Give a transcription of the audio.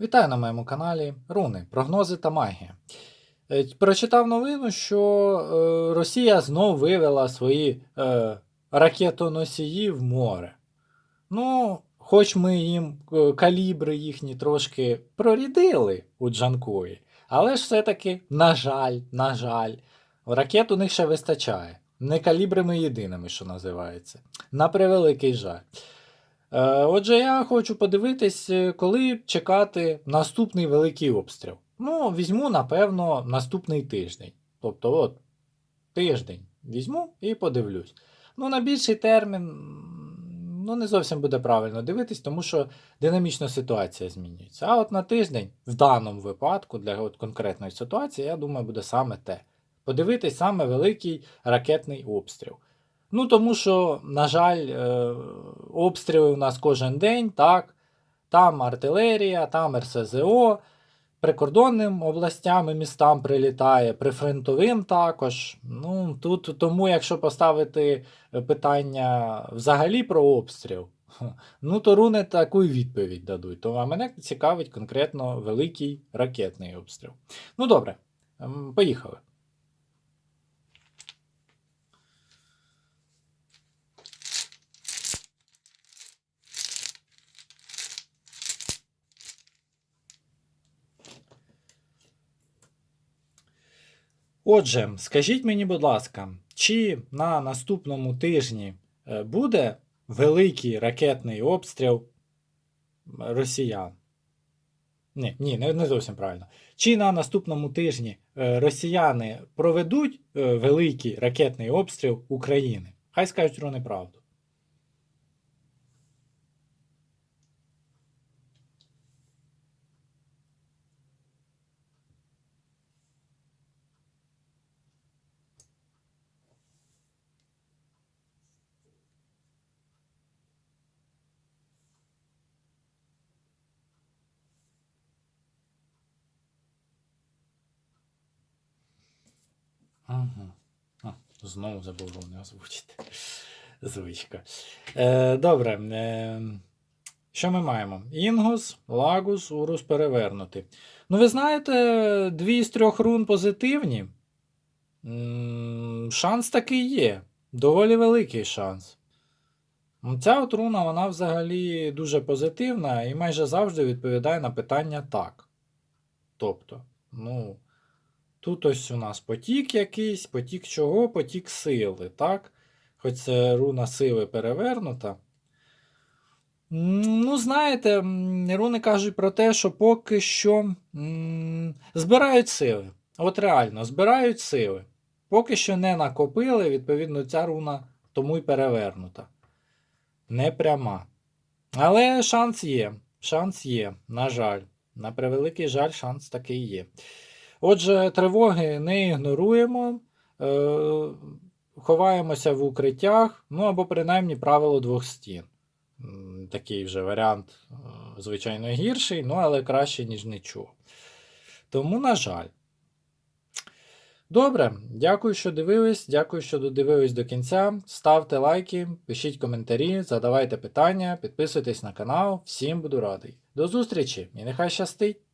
Вітаю на моєму каналі Руни, прогнози та магія. Е, Прочитав новину, що е, Росія знов вивела свої е, ракетоносії в море. Ну, хоч ми їм калібри їхні трошки прорідили у Джанкої, але ж все-таки, на жаль, на жаль, ракет у них ще вистачає. Не калібрами єдиними, що називається. На превеликий жаль. Е, Отже, я хочу подивитись, е, коли чекати наступний великий обстріл. Ну, візьму, напевно, наступний тиждень. Тобто, от, тиждень візьму і подивлюсь. Ну, на більший термін, ну, не зовсім буде правильно дивитись, тому що динамічно ситуація змінюється. А от на тиждень, в даному випадку, для от конкретної ситуації, я думаю, буде саме те. Подивитись саме великий ракетний обстріл. Ну, тому що, на жаль, е, обстріли у нас кожен день, так. Там артилерія, там РСЗО, прикордонним областям і містам прилітає, прифронтовим також. Ну, тут тому, якщо поставити е, питання взагалі про обстріл, ну то руни таку відповідь дадуть. То, а мене цікавить конкретно великий ракетний обстріл. Ну добре, поїхали. Отже, скажіть мені, будь ласка, чи на наступному тижні е, буде великий ракетний обстріл росіян? Ні, ні, не, зовсім правильно. Чи на наступному тижні е, росіяни проведуть е, великий ракетний обстріл України? Хай скажуть про неправду. Ага. А, знову забув вони озвучити. Звичка. Е, добре. Е, що ми маємо? Інгус, Лагус, Урус перевернутий. Ну, ви знаєте, дві з трьох рун позитивні. Шанс такий є. Доволі великий шанс. Ця от руна, вона взагалі дуже позитивна і майже завжди відповідає на питання так. Тобто, ну. Тут ось у нас потік якийсь, потік чого? Потік сили, так? Хоч це руна сили перевернута. Ну, знаєте, руни кажуть про те, що поки що м, збирають сили. От реально, збирають сили. Поки що не накопили, відповідно, ця руна тому й перевернута. Не пряма. Але шанс є. Шанс є, на жаль. На превеликий жаль, шанс такий є. Отже, тривоги не ігноруємо, е, ховаємося в укриттях, ну або принаймні правило двох стін. Такий вже варіант, е, звичайно, гірший, ну але краще, ніж нічого. Тому, на жаль. Добре, дякую, що дивились. Дякую, що додивились до кінця. Ставте лайки, пишіть коментарі, задавайте питання, підписуйтесь на канал. Всім буду радий. До зустрічі і нехай щастить!